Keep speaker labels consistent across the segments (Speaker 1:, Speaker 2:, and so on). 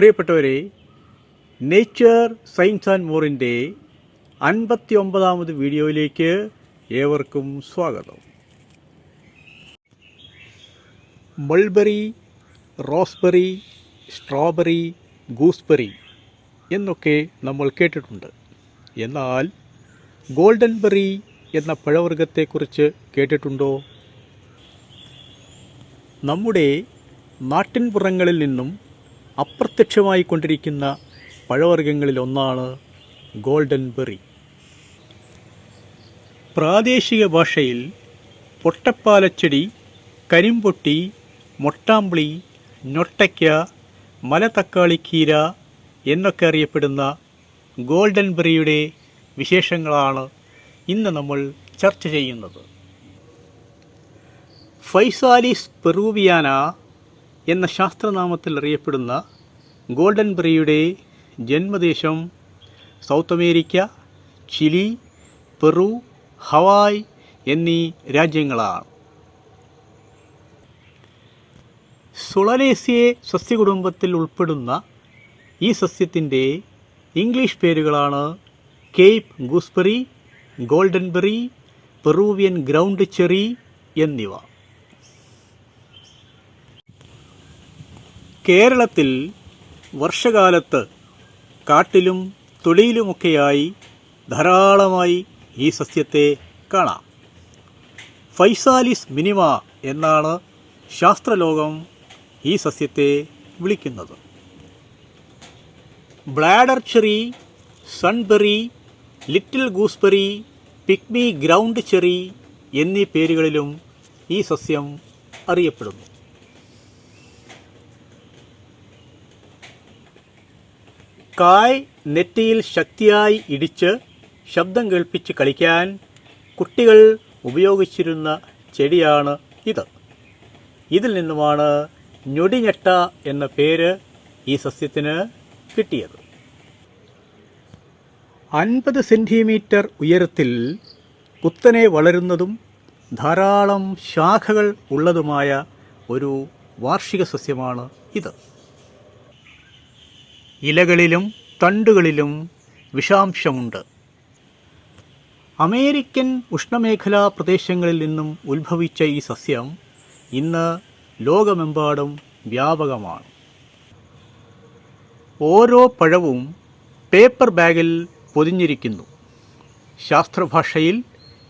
Speaker 1: പ്രിയപ്പെട്ടവരെ nature science and മോറിന്റെ അൻപത്തി ഒമ്പതാമത് വീഡിയോയിലേക്ക് ഏവർക്കും സ്വാഗതം. മൾബറി റോസ്ബെറി സ്ട്രോബെറി ഗൂസ്ബെറി എന്നൊക്കെ നമ്മൾ കേട്ടിട്ടുണ്ട്. എന്നാൽ ഗോൾഡൻ ബെറി എന്ന പഴവർഗത്തെക്കുറിച്ച് കേട്ടിട്ടുണ്ടോ? നമ്മുടെ നാട്ടിൻപുറങ്ങളിൽ നിന്നും അപ്രത്യക്ഷമായി കൊണ്ടിരിക്കുന്ന പഴവർഗങ്ങളിൽ ഒന്നാണ് ഗോൾഡൻ ബെറി. പ്രാദേശിക ഭാഷയിൽ പൊട്ടപ്പാലച്ചെടി കരിമ്പൊട്ടി മൊട്ടാമ്പിളി ഞൊട്ടയ്ക്ക മലതക്കാളിക്കീര എന്നൊക്കെ അറിയപ്പെടുന്ന ഗോൾഡൻ ബെറിയുടെ വിശേഷങ്ങളാണ് ഇന്ന് നമ്മൾ ചർച്ച ചെയ്യുന്നത്. ഫൈസാലിസ് പെറൂവിയാന എന്ന ശാസ്ത്രനാമത്തിൽ അറിയപ്പെടുന്ന ഗോൾഡൻ ബെറിയുടെ ജന്മദേശം South America Chile Peru Hawaii എന്നീ രാജ്യങ്ങളാണ്. സുളനേസിയെ സസ്യകുടുംബത്തിൽ ഉൾപ്പെടുന്ന ഈ സസ്യത്തിന്റെ ഇംഗ്ലീഷ് പേരുകളാണ് cape gooseberry golden berry Peruvian ground cherry എന്നിവ. കേരളത്തിൽ വർഷകാലത്ത് കാട്ടിലും തൊടിയിലുമൊക്കെയായി ധാരാളമായി ഈ സസ്യത്തെ കാണാം. ഫൈസാലിസ് മിനിമ എന്നാണ് ശാസ്ത്രലോകം ഈ സസ്യത്തെ വിളിക്കുന്നത്. Bladder cherry sunberry little gooseberry pygmy ground cherry എന്നീ പേരുകളിലും ഈ സസ്യം അറിയപ്പെടുന്നു. കായ് നെറ്റിയിൽ ശക്തിയായി ഇടിച്ച് ശബ്ദം കേൾപ്പിച്ച് കളിക്കാൻ കുട്ടികൾ ഉപയോഗിച്ചിരുന്ന ചെടിയാണ് ഇത്. ഇതിൽ നിന്നുമാണ് ഞൊടിഞ്ഞെട്ട എന്ന പേര് ഈ സസ്യത്തിന് കിട്ടിയത്. അൻപത് സെന്റിമീറ്റർ ഉയരത്തിൽ കുത്തനെ വളരുന്നതും ധാരാളം ശാഖകൾ ഉള്ളതുമായ ഒരു വാർഷിക സസ്യമാണ് ഇത്. ഇലകളിലും തണ്ടുകളിലും വിഷാംശമുണ്ട്. അമേരിക്കൻ ഉഷ്ണമേഖലാ പ്രദേശങ്ങളിൽ നിന്നും ഉത്ഭവിച്ച ഈ സസ്യം ഇന്ന് ലോകമെമ്പാടും വ്യാപകമാണ്. ഓരോ പഴവും പേപ്പർ ബാഗിൽ പൊതിഞ്ഞിരിക്കുന്നു. ശാസ്ത്രഭാഷയിൽ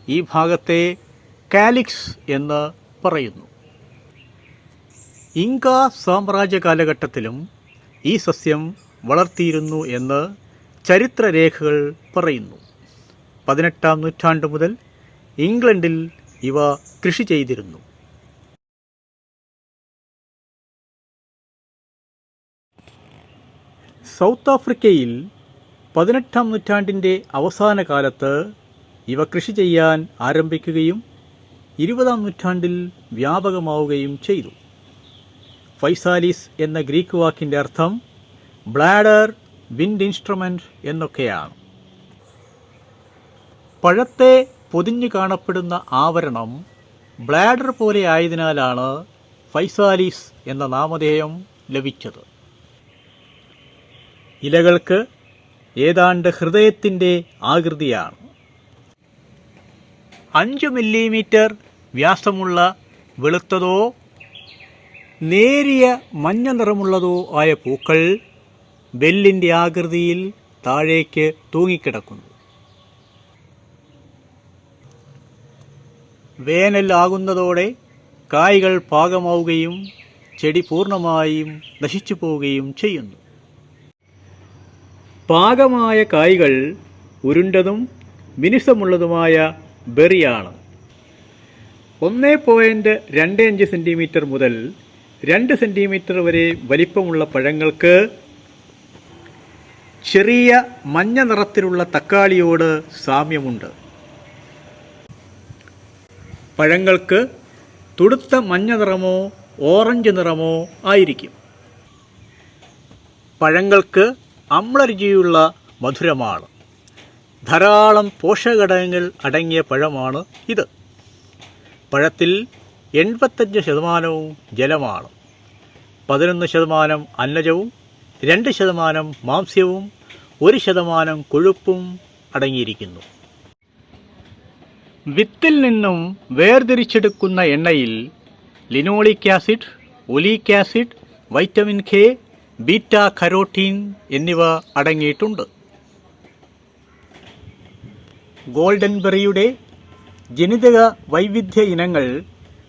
Speaker 1: ഈ ഭാഗത്തെ കാലിക്സ് എന്ന് പറയുന്നു. ഇങ്ക സാമ്രാജ്യ കാലഘട്ടത്തിലും ഈ സസ്യം വളർത്തിയിരുന്നു എന്ന് ചരിത്രരേഖകൾ പറയുന്നു. പതിനെട്ടാം നൂറ്റാണ്ട് മുതൽ ഇംഗ്ലണ്ടിൽ ഇവ കൃഷി ചെയ്തിരുന്നു. സൗത്ത് ആഫ്രിക്കയിൽ പതിനെട്ടാം നൂറ്റാണ്ടിന്റെ അവസാന കാലത്ത് ഇവ കൃഷി ചെയ്യാൻ ആരംഭിക്കുകയും ഇരുപതാം നൂറ്റാണ്ടിൽ വ്യാപകമാവുകയും ചെയ്തു. ഫൈസാലിസ് എന്ന ഗ്രീക്ക് വാക്കിന്റെ അർത്ഥം ബ്ലാഡർ വിൻഡ് ഇൻസ്ട്രുമെന്റ് എന്നൊക്കെയാണ്. പഴത്തെ പൊതിഞ്ഞു കാണപ്പെടുന്ന ആവരണം ബ്ലാഡർ പോലെ ആയതിനാലാണ് ഫൈസാലിസ് എന്ന നാമധേയം ലഭിച്ചത്. ഇലകൾക്ക് ഏതാണ്ട് ഹൃദയത്തിന്റെ ആകൃതിയാണ്. അഞ്ച് മില്ലിമീറ്റർ വ്യാസമുള്ള വെളുത്തതോ നേരിയ മഞ്ഞ നിറമുള്ളതോ ആയ പൂക്കൾ ബെല്ലിന്റെ ആകൃതിയിൽ താഴേക്ക് തൂങ്ങിക്കിടക്കുന്നു. വേനൽ ആകുന്നതോടെ കായ്കൾ പാകമാവുകയും ചെടി പൂർണമായും നശിച്ചു പോവുകയും ചെയ്യുന്നു. പാകമായ കായ്കൾ ഉരുണ്ടതും മിനുസമുള്ളതുമായ ബെറിയാണ്. ഒന്ന് പോയിന്റ് രണ്ട് അഞ്ച് സെന്റിമീറ്റർ മുതൽ രണ്ട് സെന്റിമീറ്റർ വരെ വലിപ്പമുള്ള പഴങ്ങൾക്ക് ചെറിയ മഞ്ഞ നിറത്തിലുള്ള തക്കാളിയോട് സാമ്യമുണ്ട്. പഴങ്ങൾക്ക് തുടുത്ത മഞ്ഞ നിറമോ ഓറഞ്ച് നിറമോ ആയിരിക്കും. പഴങ്ങൾക്ക് അമ്ലരുചിയുള്ള മധുരമാണ്. ധാരാളം പോഷകഘടകങ്ങൾ അടങ്ങിയ പഴമാണ് ഇത്. പഴത്തിൽ എൺപത്തഞ്ച് ശതമാനവും ജലമാണ്. പതിനൊന്ന് ശതമാനം അന്നജവും രണ്ട് ശതമാനം മാംസ്യവും ഒരു ശതമാനം കൊഴുപ്പും അടങ്ങിയിരിക്കുന്നു. വിത്തിൽ നിന്നും വേർതിരിച്ചെടുക്കുന്ന എണ്ണയിൽ linoleic acid oleic acid vitamin K beta carotene എന്നിവ അടങ്ങിയിട്ടുണ്ട്. ഗോൾഡൻ ബെറിയുടെ ജനിതക വൈവിധ്യ ഇനങ്ങൾ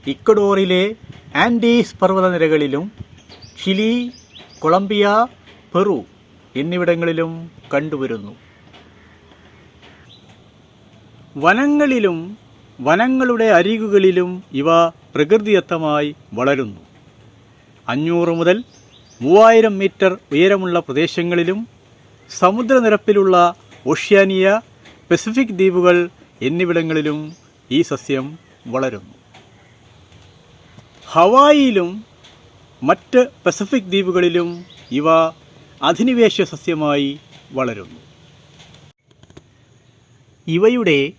Speaker 1: ഇക്കഡോറിലെ ആൻഡീസ് പർവതനിരകളിലും ചിലി കൊളംബിയ പെറു എന്നിവിടങ്ങളിലും കണ്ടുവരുന്നു. വനങ്ങളിലും വനങ്ങളുടെ അരികുകളിലും ഇവ പ്രകൃതിദത്തമായി വളരുന്നു. അഞ്ഞൂറ് മുതൽ മൂവായിരം മീറ്റർ ഉയരമുള്ള പ്രദേശങ്ങളിലും സമുദ്രനിരപ്പിലുള്ള ഓഷ്യാനിയ പസഫിക് ദ്വീപുകൾ എന്നിവിടങ്ങളിലും ഈ സസ്യം വളരുന്നു. ഹവായിയിലും മറ്റ് പസഫിക് ദ്വീപുകളിലും ഇവ അധിനിവേശ സസ്യമായി വളരുന്നു. ഇവയുടെ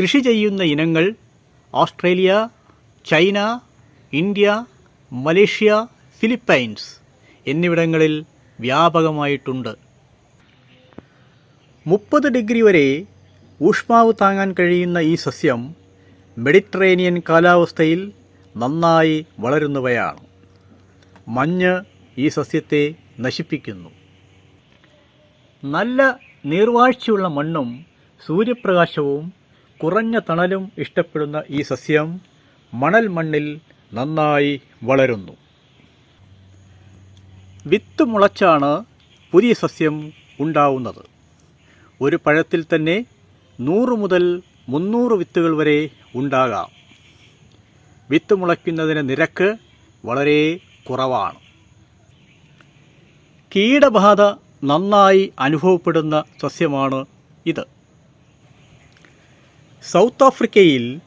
Speaker 1: കൃഷി ചെയ്യുന്ന ഇനങ്ങൾ Australia China India Malaysia Philippines എന്നിവിടങ്ങളിൽ വ്യാപകമായിട്ടുണ്ട്. മുപ്പത് ഡിഗ്രി വരെ ഊഷ്മാവ് താങ്ങാൻ കഴിയുന്ന ഈ സസ്യം മെഡിറ്ററേനിയൻ കാലാവസ്ഥയിൽ നന്നായി വളരുന്നവയാണ്. മഞ്ഞ് ഈ സസ്യത്തെ നശിപ്പിക്കുന്നു. നല്ല നീർവാഴ്ചയുള്ള മണ്ണും സൂര്യപ്രകാശവും കുറഞ്ഞ തണലും ഇഷ്ടപ്പെടുന്ന ഈ സസ്യം മണൽ മണ്ണിൽ നന്നായി വളരുന്നു. വിത്ത് മുളച്ചാണ് പുതിയ സസ്യം ഉണ്ടാവുന്നത്. ഒരു പഴത്തിൽ തന്നെ നൂറ് മുതൽ മുന്നൂറ് വിത്തുകൾ വരെ ഉണ്ടാകാം. വിത്ത് മുളയ്ക്കുന്നതിന് നിരക്ക് വളരെ കുറവാണ്. കീടബാധ നന്നായി അനുഭവപ്പെടുന്ന സസ്യമാണ് ഇത്. സൗത്ത് ആഫ്രിക്കയിൽ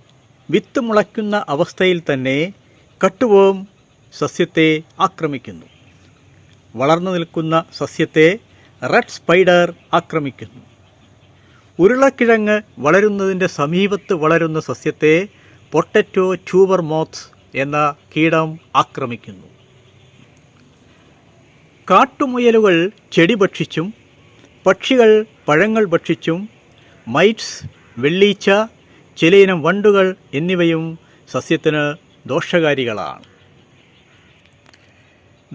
Speaker 1: വിത്ത് മുളയ്ക്കുന്ന അവസ്ഥയിൽ തന്നെ കട്ടുവേം സസ്യത്തെ ആക്രമിക്കുന്നു. വളർന്നു നിൽക്കുന്ന സസ്യത്തെ റെഡ് സ്പൈഡർ ആക്രമിക്കുന്നു. ഉരുളക്കിഴങ്ങ് വളരുന്നതിന്റെ സമീപത്ത് വളരുന്ന സസ്യത്തെ പൊട്ടറ്റോ ട്യൂബർ മോത്ത്സ് എന്ന കീടം ആക്രമിക്കുന്നു. കാട്ടുമുയലുകൾ ചെടി ഭക്ഷിച്ചും പക്ഷികൾ പഴങ്ങൾ ഭക്ഷിച്ചും മൈറ്റ്സ് വെള്ളീച്ച ചിലയിനം വണ്ടുകൾ എന്നിവയും സസ്യത്തിന് ദോഷകാരികളാണ്.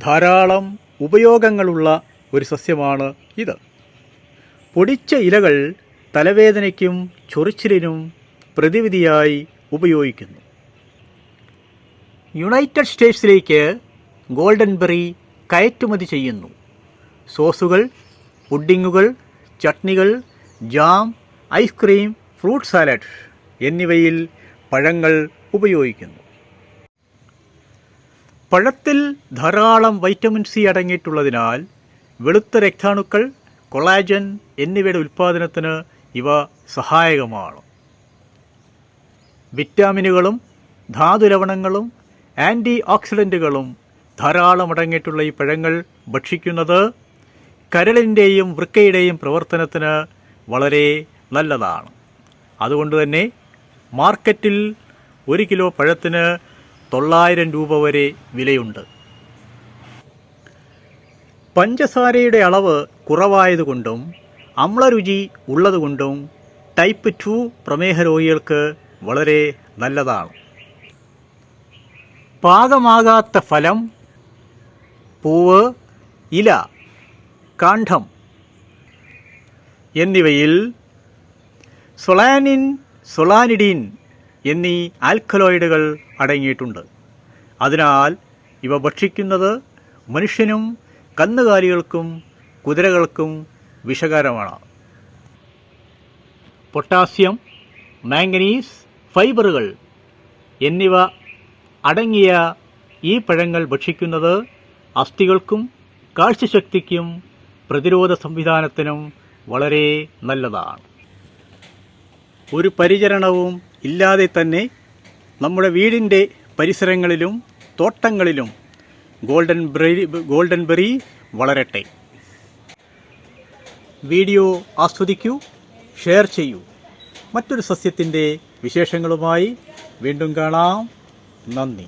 Speaker 1: ധാരാളം ഉപയോഗങ്ങളുള്ള ഒരു സസ്യമാണ് ഇത്. പൊടിച്ച ഇലകൾ തലവേദനയ്ക്കും ചൊറിച്ചിലിനും പ്രതിവിധിയായി ഉപയോഗിക്കുന്നു. യുണൈറ്റഡ് സ്റ്റേറ്റ്സിലേക്ക് ഗോൾഡൻ ബെറി കയറ്റുമതി ചെയ്യുന്നു. സോസുകൾ പുഡിങ്ങുകൾ ചട്നികൾ jam ice cream fruit salad എന്നിവയിൽ പഴങ്ങൾ ഉപയോഗിക്കുന്നു. പഴത്തിൽ ധാരാളം വൈറ്റമിൻ സി അടങ്ങിയിട്ടുള്ളതിനാൽ വെളുത്ത രക്താണുക്കൾ കൊളാജൻ എന്നിവയുടെ ഉൽപ്പാദനത്തിന് ഇവ സഹായകമാണ്. വിറ്റാമിനുകളും ധാതുലവണങ്ങളും ആന്റി ഓക്സിഡന്റുകളും ധാരാളം അടങ്ങിയിട്ടുള്ള ഈ പഴങ്ങൾ ഭക്ഷിക്കുന്നത് കരളിന്റെയും വൃക്കയുടെയും പ്രവർത്തനത്തിന് വളരെ നല്ലതാണ്. അതുകൊണ്ട് തന്നെ മാർക്കറ്റിൽ ഒരു കിലോ പഴത്തിന് തൊള്ളായിരം രൂപ വരെ വിലയുണ്ട്. പഞ്ചസാരയുടെ അളവ് കുറവായതുകൊണ്ടും അമ്ലരുചി ഉള്ളതുകൊണ്ടും ടൈപ്പ് ടു പ്രമേഹ രോഗികൾക്ക് വളരെ നല്ലതാണ്. പാകമാകാത്ത ഫലം പൂവ് ഇല കാണ്ഡം എന്നിവയിൽ സൊളാനിൻ സൊളാനിഡിൻ എന്നീ ആൽക്കലോയിഡുകൾ അടങ്ങിയിട്ടുണ്ട്. അതിനാൽ ഇവ ഭക്ഷിക്കുന്നത് മനുഷ്യനും കന്നുകാലികൾക്കും കുതിരകൾക്കും വിഷകരമാണ്. പൊട്ടാസ്യം മാംഗനീസ് ഫൈബറുകൾ എന്നിവ അടങ്ങിയ ഈ പഴങ്ങൾ ഭക്ഷിക്കുന്നത് അസ്ഥികൾക്കും കാഴ്ചശക്തിക്കും പ്രതിരോധ സംവിധാനത്തിനും വളരെ നല്ലതാണ്. ഒരു പരിചരണവും ഇല്ലാതെ തന്നെ നമ്മുടെ വീടിന്റെ പരിസരങ്ങളിലും തോട്ടങ്ങളിലും ഗോൾഡൻ ബെറി ഗോൾഡൻ ബെറി വളരട്ടെ. വീഡിയോ ആസ്വദിക്കൂ ഷെയർ ചെയ്യൂ. മറ്റൊരു സസ്യത്തിന്റെ വിശേഷങ്ങളുമായി വീണ്ടും കാണാം. നന്ദി.